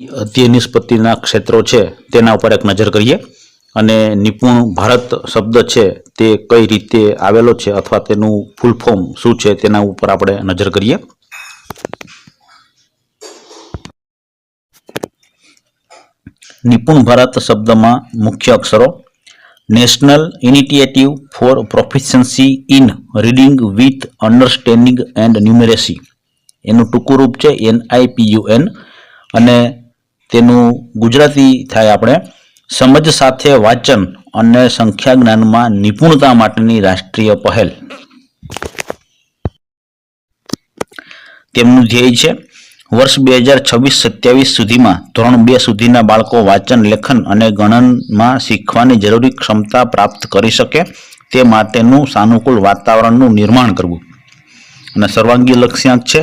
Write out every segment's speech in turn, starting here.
અધ્યય નિષ્પત્તિના ક્ષેત્રો છે, તેના ઉપર એક નજર કરીએ. અને નિપુણ ભારત શબ્દ છે, તે કઈ રીતે આવેલો છે અથવા તેનું ફૂલ ફોર્મ શું છે, તેના ઉપર આપણે નજર કરીએ. નિપુણ ભારત શબ્દમાં મુખ્ય અક્ષરો national initiative for proficiency in reading with understanding and numeracy. એનું ટૂંકું રૂપ છે એનઆઈપીયુએન અને તેનું ગુજરાતી થાય આપણે. સમજ સાથે વાંચન અને સંખ્યા જ્ઞાનમાં નિપુણતા માટેની રાષ્ટ્રીય પહેલ. તેમનું ધ્યેય છે વર્ષ બે હજાર છવ્વીસ સત્યાવીસ સુધીમાં ધોરણ બે સુધીના બાળકો વાંચન, લેખન અને ગણનમાં શીખવાની જરૂરી ક્ષમતા પ્રાપ્ત કરી શકે તે માટેનું સાનુકૂળ વાતાવરણનું નિર્માણ કરવું. અને સર્વાંગી લક્ષ્યાંક છે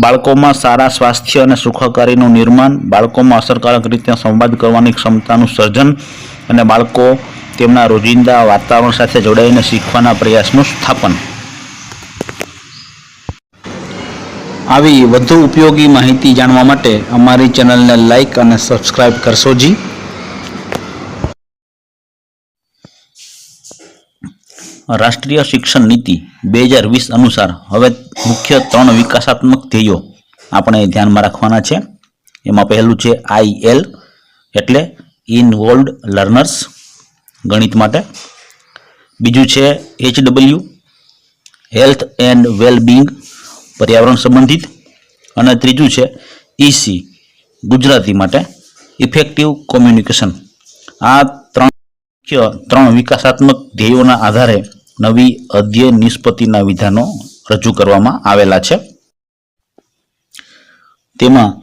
બાળકોમાં સારા સ્વાસ્થ્ય અને સુખાકારીનું નિર્માણ, બાળકોમાં અસરકારક રીતે સંવાદ કરવાની ક્ષમતાનું સર્જન અને બાળકો તેમના રોજિંદા વાતાવરણ સાથે જોડાઈને શીખવાના પ્રયાસનું સ્થાપન. આવી વધુ ઉપયોગી માહિતી જાણવા માટે અમારી ચેનલને લાઇક અને સબસ્ક્રાઇબ કરશો જી. રાષ્ટ્રીય શિક્ષણ નીતિ બે હજાર વીસ અનુસાર હવે મુખ્ય ત્રણ વિકાસાત્મક ધ્યેયો આપણે ધ્યાનમાં રાખવાના છે. એમાં પહેલું છે આઈ એલ, એટલે ઇનવોલ્ડ લર્નર્સ ગણિત માટે. બીજું છે H W, health and wellbeing પર્યાવરણ સંબંધિત. અને ત્રીજું છે ઈસી ગુજરાતી માટે ઇફેક્ટિવ કોમ્યુનિકેશન. આ મુખ્ય ત્રણ વિકાસાત્મક ધ્યેયોના આધારે નવી અધ્યયન નિષ્પત્તિના વિધાનો રજૂ કરવામાં આવેલા છે. તેમાં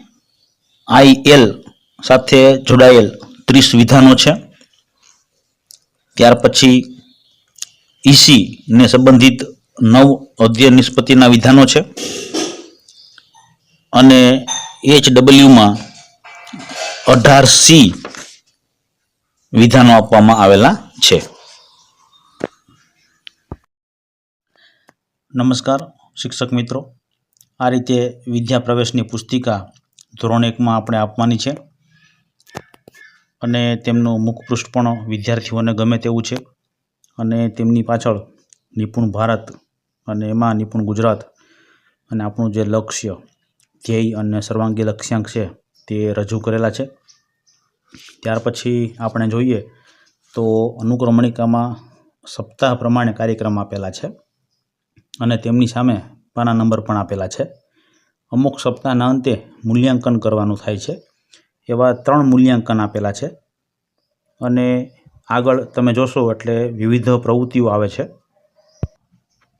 આઈએલ સાથે જોડાયેલ ત્રીસ વિધાનો છે. ત્યાર પછી ઈસી ને સંબંધિત નવ અધ્યયન નિષ્પત્તિના વિધાનો છે. અને એચ ડબલ્યુમાં અઢાર સી વિધાનો આપવામાં આવેલા છે. નમસ્કાર, શિક્ષક મિત્રો. આ રીતે વિદ્યા પ્રવેશની પુસ્તિકા ધોરણ એકમાં આપણે આપવાની છે. અને તેમનું મુખપૃષ્ઠ પણ વિદ્યાર્થીઓને ગમે તેવું છે. અને તેમની પાછળ નિપુણ ભારત અને એમાં નિપુણ ગુજરાત અને આપણું જે લક્ષ્ય, ધ્યેય અને સર્વાંગી લક્ષ્યાંક છે તે રજૂ કરેલા છે. ત્યાર પછી આપણે જોઈએ તો અનુક્રમણિકામાં સપ્તાહ પ્રમાણે કાર્યક્રમ આપેલા છે અને તેમની સામે પાના નંબર પણ આપેલા છે. અમુક સપ્તાહના અંતે મૂલ્યાંકન કરવાનું થાય છે. એવા ત્રણ મૂલ્યાંકન આપેલા છે અને આગળ તમે જોશો એટલે વિવિધ પ્રવૃત્તિઓ આવે છે.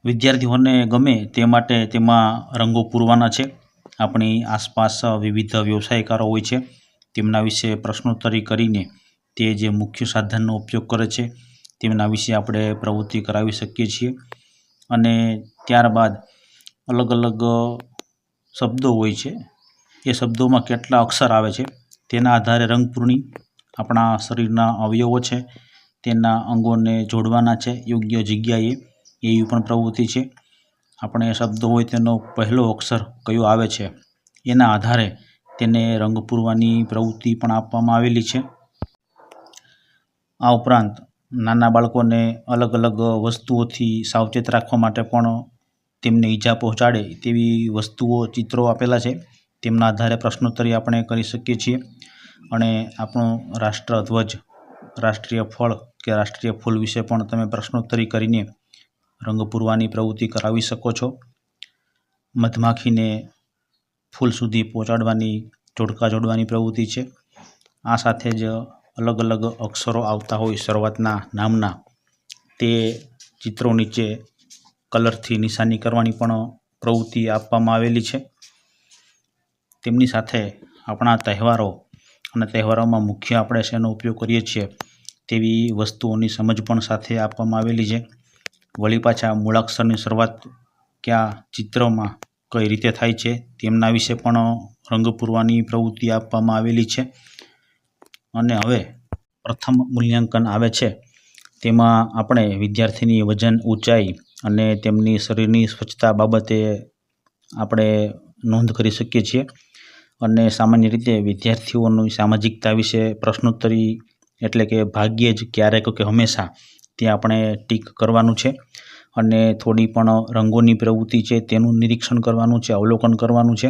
વિદ્યાર્થીઓને ગમે તે માટે તેમાં રંગો પૂરવાના છે. આપણી આસપાસ વિવિધ વ્યવસાયકારો હોય છે. તેમના વિશે પ્રશ્નોત્તરી કરીને તે જે મુખ્ય સાધનનો ઉપયોગ કરે છે, તેમના વિશે આપણે પ્રવૃત્તિ કરાવી શકીએ છીએ. અને ત્યારબાદ અલગ અલગ શબ્દો હોય છે. એ શબ્દોમાં કેટલા અક્ષર આવે છે, તેના આધારે રંગપૂર્ણી આપણા શરીરના અવયવો છે, તેના અંગોને જોડવાના છે, યોગ્ય જગ્યાએ એવી પણ પ્રવૃત્તિ છે. આપણે શબ્દ હોય તેનો પહેલો અક્ષર કયો આવે છે, એના આધારે તેને રંગ પૂરવાની પ્રવૃત્તિ પણ આપવામાં આવેલી છે. આ ઉપરાંત નાના બાળકોને અલગ અલગ વસ્તુઓથી સાવચેત રાખવા માટે પણ તેમને ઈજા પહોંચાડે તેવી વસ્તુઓ ચિત્રો આપેલા છે. તેમના આધારે પ્રશ્નોત્તરી આપણે કરી શકીએ છીએ અને આપણો રાષ્ટ્રધ્વજ રાષ્ટ્રીય ફળ કે રાષ્ટ્રીય ફૂલ વિશે પણ તમે પ્રશ્નોત્તરી કરીને રંગ પૂરવાની પ્રવૃત્તિ કરાવી શકો છો. મધમાખીને ફૂલ સુધી પહોંચાડવાની, જોડકા જોડવાની પ્રવૃત્તિ છે. આ સાથે જ અલગ અલગ અક્ષરો આવતા હોય શરૂઆતના નામના. તે ચિત્રો નીચે કલરથી નિશાની કરવાની પણ પ્રવૃત્તિ આપવામાં આવેલી છે. તેમની સાથે આપણા તહેવારો અને તહેવારોમાં મુખ્ય આપણે શેનો ઉપયોગ કરીએ છીએ તેવી વસ્તુઓની સમજ પણ સાથે આપવામાં આવેલી છે. વળી પાછા મૂળાક્ષરની શરૂઆત કયા ચિત્રમાં કઈ રીતે થાય છે, તેમના વિશે પણ રંગ પૂરવાની પ્રવૃત્તિ આપવામાં આવેલી છે. અને હવે પ્રથમ મૂલ્યાંકન આવે છે. તેમાં આપણે વિદ્યાર્થીની વજન ઊંચાઈ અને તેમની શરીરની સ્વચ્છતા બાબતે આપણે નોંધ કરી શકીએ છીએ. અને સામાન્ય રીતે વિદ્યાર્થીઓની સામાજિકતા વિશે પ્રશ્નોત્તરી એટલે કે ભાગ્યે જ ક્યારેક કે હંમેશા તે આપણે ટીક કરવાનું છે. અને થોડી પણ રંગોની પ્રવૃત્તિ છે તેનું નિરીક્ષણ કરવાનું છે, અવલોકન કરવાનું છે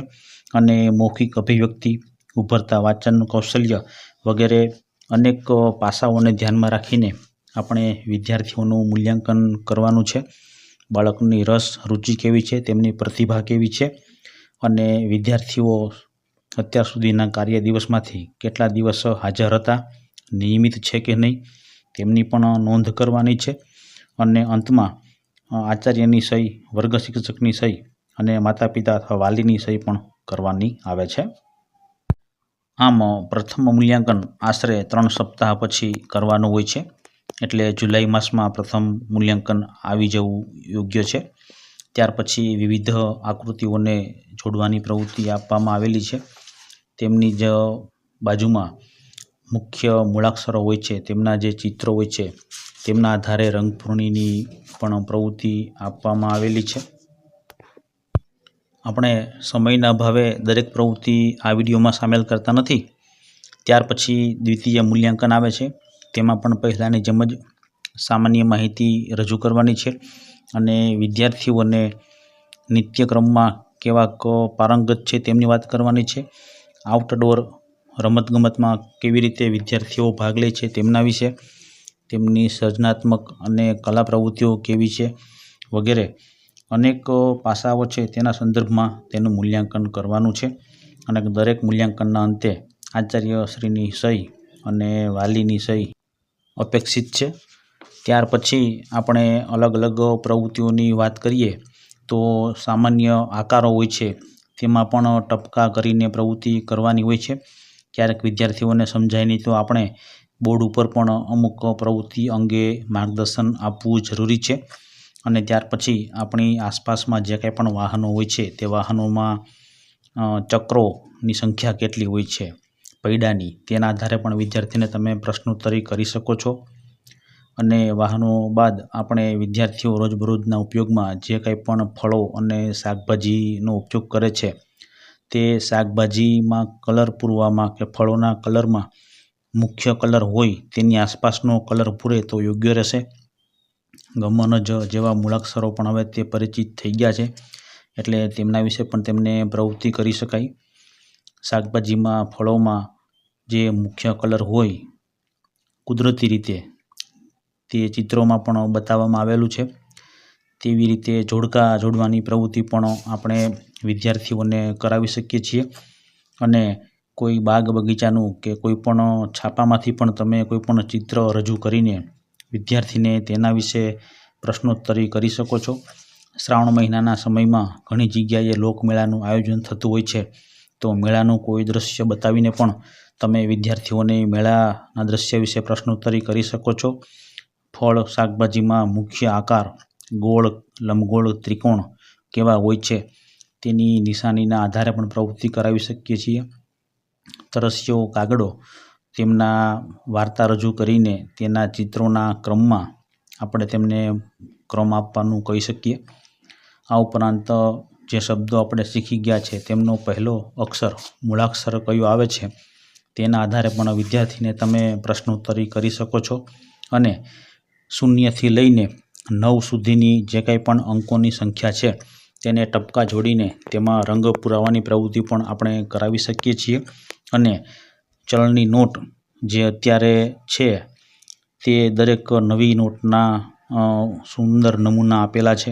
અને મૌખિક અભિવ્યક્તિ, ઉભરતા વાંચનનું કૌશલ્ય વગેરે અનેક પાસાઓને ધ્યાનમાં રાખીને આપણે વિદ્યાર્થીઓનું મૂલ્યાંકન કરવાનું છે. બાળકની રસ, રુચિ કેવી છે, તેમની પ્રતિભા કેવી છે અને વિદ્યાર્થીઓ અત્યાર સુધીના કાર્ય દિવસમાંથી કેટલા દિવસ હાજર હતા, નિયમિત છે કે નહીં, તેમની પણ નોંધ કરવાની છે. અને અંતમાં આચાર્યની સહી, વર્ગ શિક્ષકની સહી અને માતા પિતા અથવા વાલીની સહી પણ કરવાની આવે છે. આમ, પ્રથમ મૂલ્યાંકન આશરે ત્રણ સપ્તાહ પછી કરવાનું હોય છે. એટલે જુલાઈ માસમાં પ્રથમ મૂલ્યાંકન આવી જવું યોગ્ય છે. ત્યાર પછી વિવિધ આકૃતિઓને જોડવાની પ્રવૃત્તિ આપવામાં આવેલી છે. તેમની જ બાજુમાં મુખ્ય મૂળાક્ષરો હોય છે, તેમના જે ચિત્રો હોય છે તેમના આધારે રંગપૂર્ણિની પણ પ્રવૃત્તિ આપવામાં આવેલી છે. આપણે સમયના અભાવે દરેક પ્રવૃત્તિ આ વિડીયોમાં સામેલ કરતા નથી. ત્યાર પછી દ્વિતીય મૂલ્યાંકન આવે છે. તેમાં પણ પહેલાંની જેમ જ સામાન્ય માહિતી રજૂ કરવાની છે અને વિદ્યાર્થીઓને નિત્યક્રમમાં કેવા પારંગત છે તેમની વાત કરવાની છે. આઉટડોર રમતગમતમાં કેવી રીતે વિદ્યાર્થીઓ ભાગ લે છે તેમના વિશે તેમની સર્જનાત્મક અને કલા પ્રવૃત્તિઓ કેવી છે વગેરે અનેક પાસાઓ છે તેના સંદર્ભમાં તેનું મૂલ્યાંકન કરવાનું છે. અને દરેક મૂલ્યાંકનના અંતે આચાર્યશ્રીની સહી અને વાલીની સહી અપેક્ષિત છે. ત્યાર પછી આપણે અલગ અલગ પ્રવૃત્તિઓની વાત કરીએ તો સામાન્ય આકારો હોય છે. તેમાં પણ ટપકા કરીને પ્રવૃત્તિ કરવાની હોય છે. ક્યારેક વિદ્યાર્થીઓને સમજાય નહીં તો આપણે બોર્ડ ઉપર પણ અમુક પ્રવૃત્તિ અંગે માર્ગદર્શન આપવું જરૂરી છે. અને ત્યાર પછી આપણી આસપાસમાં જે કંઈ પણ વાહનો હોય છે, તે વાહનોમાં ચક્રોની સંખ્યા કેટલી હોય છે, પૈડાની, તેના આધારે પણ વિદ્યાર્થીને તમે પ્રશ્નોત્તરી કરી શકો છો. અને વાહનો બાદ આપણે વિદ્યાર્થીઓ રોજબરોજના ઉપયોગમાં જે કંઈ પણ ફળો અને શાકભાજીનો ઉપયોગ કરે છે, તે શાકભાજીમાં કલર પૂરવામાં કે ફળોના કલરમાં મુખ્ય કલર હોય તેની આસપાસનો કલર પૂરે તો યોગ્ય રહેશે. ગમન જ જેવા મૂળાક્ષરો પણ હવે તે પરિચિત થઈ ગયા છે, એટલે તેમના વિશે પણ તેમને પ્રવૃત્તિ કરી શકાય. શાકભાજીમાં, ફળોમાં જે મુખ્ય કલર હોય કુદરતી રીતે તે ચિત્રોમાં પણ બતાવવામાં આવેલું છે. તેવી રીતે જોડકા જોડવાની પ્રવૃત્તિ પણ આપણે વિદ્યાર્થીઓને કરાવી શકીએ છીએ અને કોઈ બાગ બગીચાનું કે કોઈ પણ છાપામાંથી પણ તમે કોઈ પણ ચિત્ર રજૂ કરીને વિદ્યાર્થીને તેના વિશે પ્રશ્નોત્તરી કરી શકો છો. શ્રાવણ મહિનાના સમયમાં ઘણી જગ્યાએ લોકમેળાનું આયોજન થતું હોય છે. તો મેળાનું કોઈ દૃશ્ય બતાવીને પણ તમે વિદ્યાર્થીઓને મેળાના દૃશ્ય વિશે પ્રશ્નોત્તરી કરી શકો છો. ફળ, શાકભાજીમાં મુખ્ય આકાર ગોળ, લંબગોળ, ત્રિકોણ કેવા હોય છે તેની નિશાનીના આધારે પણ પ્રવૃત્તિ કરાવી શકીએ છીએ. તરસ્યો કાગડો તેમના વાર્તા રજૂ કરીને તેના ચિત્રોના ક્રમમાં આપણે તેમને ક્રમ આપવાનું કહી શકીએ. આ ઉપરાંત જે શબ્દો આપણે શીખી ગયા છે તેમનો પહેલો અક્ષર મૂળાક્ષર કયો આવે છે તેના આધારે પણ વિદ્યાર્થીને તમે પ્રશ્નોત્તરી કરી શકો છો અને શૂન્યથી લઈને નવ સુધીની જે કંઈ પણ અંકોની સંખ્યા છે તેને ટપકા જોડીને તેમાં રંગ પુરાવાની પ્રવૃત્તિ પણ આપણે કરાવી શકીએ છીએ. અને ચલણની નોટ જે અત્યારે છે, તે દરેક નવી નોટના સુંદર નમૂના આપેલા છે.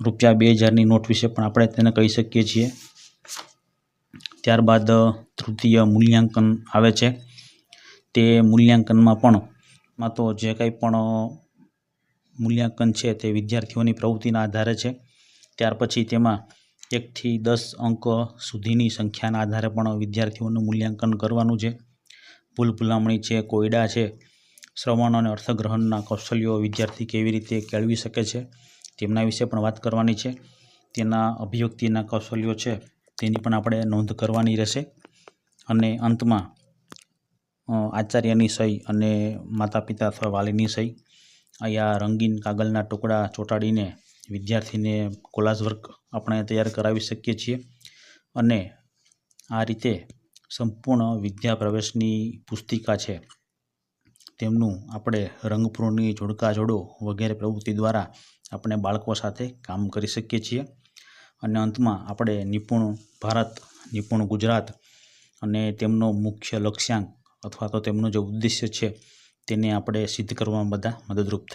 રૂપિયા બે હજારની નોટ વિશે પણ આપણે તેને કહી શકીએ છીએ. ત્યારબાદ તૃતીય મૂલ્યાંકન આવે છે. તે મૂલ્યાંકનમાં પણ માં તો જે કંઈ પણ મૂલ્યાંકન છે તે વિદ્યાર્થીઓની પ્રવૃત્તિના આધારે છે. ત્યાર પછી તેમાં એકથી દસ અંક સુધીની સંખ્યાના આધારે પણ વિદ્યાર્થીઓનું મૂલ્યાંકન કરવાનું છે. ભૂલ ભૂલામણી છે, કોયડા છે, શ્રવણ અને અર્થગ્રહણના કૌશલ્યો વિદ્યાર્થી કેવી રીતે કેળવી શકે છે તેમના વિશે પણ વાત કરવાની છે. તેના અભિવ્યક્તિના કૌશલ્યો છે તેની પણ આપણે નોંધ કરવાની રહેશે. અને અંતમાં આચાર્યની સહી અને માતા પિતા અથવા વાલીની સહી. અહીંયા રંગીન કાગળના ટુકડા ચોંટાડીને વિદ્યાર્થીને કોલાજ વર્ક આપણે તૈયાર કરાવી શકીએ છીએ અને આ રીતે સંપૂર્ણ વિદ્યા પ્રવેશની પુસ્તિકા છે. તેમનું આપણે રંગપૂર્ણી જોડકા જોડો વગેરે પ્રવૃત્તિ દ્વારા આપણે બાળકો સાથે કામ કરી શકીએ છીએ. અને અંતમાં આપણે નિપુણ ભારત, નિપુણ ગુજરાત અને તેમનો મુખ્ય લક્ષ્યાંક અથવા તો તેમનો જે ઉદ્દેશ્ય છે, તેને આપણે સિદ્ધ કરવામાં બધા મદદરૂપ થાય.